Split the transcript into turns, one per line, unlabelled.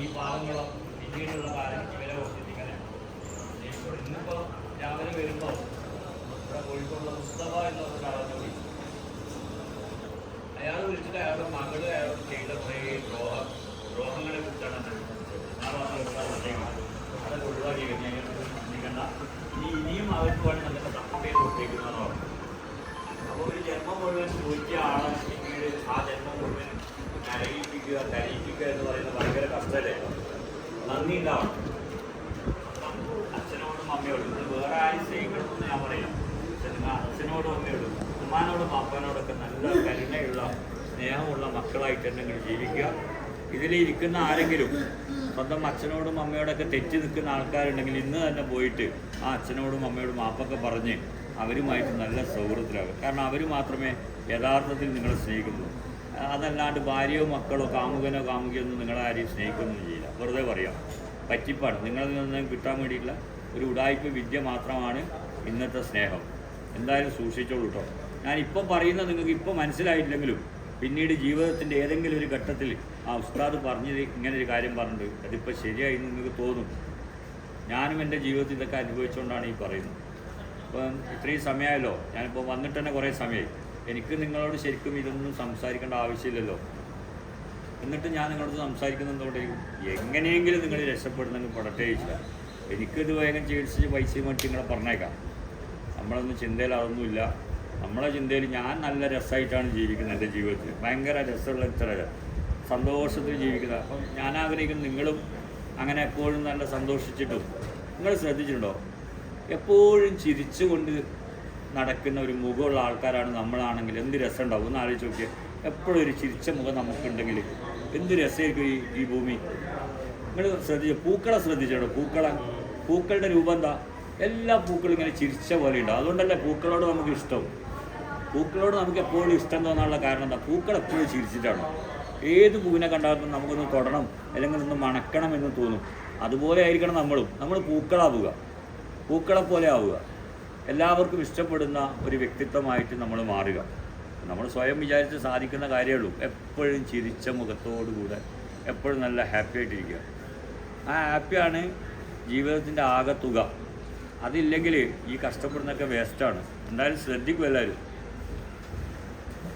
ഈ പാവങ്ങളും പിന്നീടുള്ള കാലം ഇവരെ ഇപ്പോൾ ഇന്നിപ്പോൾ രാവിലെ വരുമ്പോൾ ഇവിടെ കോഴിക്കോടുള്ള മുസ്തഫ എന്ന് കാലത്ത് കൂടി അയാൾ വിളിച്ചിട്ട് അയാളുടെ മകൾ അയാൾ ചെയ്ത കുറേ ദ്രോഹ ദ്രോഹങ്ങളെ കുറിച്ചാണ്. ആ ഒഴിവാക്കി കഴിഞ്ഞാൽ ഇനി ഇനിയും അവർക്ക് വേണ്ടി നല്ല സപ്പോർട്ട് ചെയ്ത് അപ്പോൾ ഒരു ജന്മം മുഴുവൻ ചോദിക്കുക ആളെ പിന്നീട് ആ ജന്മം മുഴുവൻ കരയിപ്പിക്കുക കരയിപ്പിക്കുക എന്ന് പറയുന്നത് നന്ദി ഉണ്ടാവണം അച്ഛനോടും അമ്മയോടും. ഇത് വേറെ ആരും സ്നേഹിക്കണമെന്ന് ഞാൻ പറയാം അച്ഛനോടും അമ്മയോടും ഉമ്മാനോടും അപ്പനോടൊക്കെ നല്ല കരുണയുള്ള സ്നേഹമുള്ള മക്കളായിട്ട് നിങ്ങൾ ജീവിക്കുക. ഇതിലിരിക്കുന്ന ആരെങ്കിലും സ്വന്തം അച്ഛനോടും അമ്മയോടൊക്കെ തെറ്റി നിൽക്കുന്ന ആൾക്കാരുണ്ടെങ്കിൽ ഇന്ന് തന്നെ പോയിട്ട് ആ അച്ഛനോടും അമ്മയോടും മാപ്പൊക്കെ പറഞ്ഞ് അവരുമായിട്ട് നല്ല സൗഹൃദത്തിലാകും. കാരണം അവർ മാത്രമേ യഥാർത്ഥത്തിൽ നിങ്ങളെ സ്നേഹിക്കുന്നു അതല്ലാണ്ട് ഭാര്യയോ മക്കളോ കാമുകനോ കാമുകിയോ നിങ്ങളെ ആരെയും സ്നേഹിക്കൊന്നും ചെയ്യില്ല. വെറുതെ പറയാം. പറ്റിപ്പാണ്. നിങ്ങളിൽ നിന്ന് കിട്ടാൻ വേണ്ടിയിട്ടുള്ള ഒരു ഉടായ്പ വിദ്യ മാത്രമാണ് ഇന്നത്തെ സ്നേഹം. എന്തായാലും സൂക്ഷിച്ചോളൂ കേട്ടോ ഞാൻ ഇപ്പം പറയുന്നത് നിങ്ങൾക്ക് ഇപ്പം മനസ്സിലായിട്ടില്ലെങ്കിലും പിന്നീട് ജീവിതത്തിന്റെ ഏതെങ്കിലും ഒരു ഘട്ടത്തിൽ ആ ഉസ്താദ് പറഞ്ഞത് ഇങ്ങനെ ഒരു കാര്യം പറഞ്ഞിട്ട് അതിപ്പോൾ ശരിയായി നിങ്ങൾക്ക് തോന്നും. ഞാനും എന്റെ ജീവിതത്തിൽ ഇതൊക്കെ അനുഭവിച്ചുകൊണ്ടാണ് ഈ പറയുന്നത്. അപ്പം ഇത്രയും സമയമായല്ലോ. ഞാനിപ്പോൾ വന്നിട്ട് തന്നെ കുറേ സമയമായി. എനിക്ക് നിങ്ങളോട് ശരിക്കും ഇതൊന്നും സംസാരിക്കേണ്ട ആവശ്യമില്ലല്ലോ. എന്നിട്ട് ഞാൻ നിങ്ങളോട് സംസാരിക്കുന്നതോടെ എങ്ങനെയെങ്കിലും നിങ്ങൾ രക്ഷപ്പെടുന്നെങ്കിൽ പെടട്ടെ ചോദിച്ചില്ല. എനിക്കിത് വേഗം ചികിത്സിച്ച് പൈസ മേടിച്ച് നിങ്ങളെ പറഞ്ഞേക്കാം. നമ്മളൊന്നും ചിന്തയിൽ അതൊന്നുമില്ല. നമ്മളെ ചിന്തയിൽ ഞാൻ നല്ല രസമായിട്ടാണ് ജീവിക്കുന്നത് എന്റെ ജീവിതത്തിൽ. ഭയങ്കര രസമുള്ള ഇത്ര സന്തോഷത്തിൽ ജീവിക്കുന്നത്. അപ്പം ഞാൻ ആഗ്രഹിക്കുന്നു നിങ്ങളും അങ്ങനെ എപ്പോഴും നല്ല സന്തോഷിച്ചിട്ടും. നിങ്ങൾ ശ്രദ്ധിച്ചിട്ടുണ്ടോ? എപ്പോഴും ചിരിച്ചുകൊണ്ട് നടക്കുന്ന ഒരു മുഖമുള്ള ആൾക്കാരാണ് നമ്മളാണെങ്കിൽ. എന്ത് രസം ഉണ്ടാവും ഒന്ന് ആലോചിച്ച് നോക്കിയാൽ എപ്പോഴും ഒരു ചിരിച്ച മുഖം നമുക്കുണ്ടെങ്കിൽ എന്ത് രസമായിരിക്കും ഈ ഈ ഭൂമി? നിങ്ങൾ ശ്രദ്ധിച്ചു? പൂക്കളെ ശ്രദ്ധിച്ചോ? പൂക്കളെ? പൂക്കളുടെ രൂപം എന്താ? എല്ലാ പൂക്കളും ഇങ്ങനെ ചിരിച്ച പോലെ ഉണ്ടാവും. അതുകൊണ്ടല്ലേ പൂക്കളോട് നമുക്ക് ഇഷ്ടം? പൂക്കളോട് നമുക്ക് എപ്പോഴും ഇഷ്ടം തോന്നാനുള്ള കാരണം എന്താ? പൂക്കൾ എപ്പോഴും ചിരിച്ചിട്ടാണ്. ഏത് പൂവിനെ കണ്ടാലും നമുക്കൊന്ന് തൊടണം അല്ലെങ്കിൽ ഒന്ന് മണക്കണം എന്ന് തോന്നും. അതുപോലെ ആയിരിക്കണം നമ്മളും. നമ്മൾ പൂക്കളാവുക. പൂക്കളെ പോലെ ആവുക. എല്ലാവർക്കും ഇഷ്ടപ്പെടുന്ന ഒരു വ്യക്തിത്വമായിട്ട് നമ്മൾ മാറുക. നമ്മൾ സ്വയം വിചാരിച്ച് സാധിക്കുന്ന കാര്യമുള്ളൂ എപ്പോഴും ചിരിച്ച മുഖത്തോടുകൂടെ എപ്പോഴും നല്ല ഹാപ്പി ആയിട്ടിരിക്കുക. ആ ഹാപ്പിയാണ് ജീവിതത്തിന്റെ ആകെ തുക അതില്ലെങ്കിൽ ഈ കഷ്ടപ്പെടുന്നൊക്കെ വേസ്റ്റാണ് എന്തായാലും ശ്രദ്ധിക്കും എല്ലാവരും.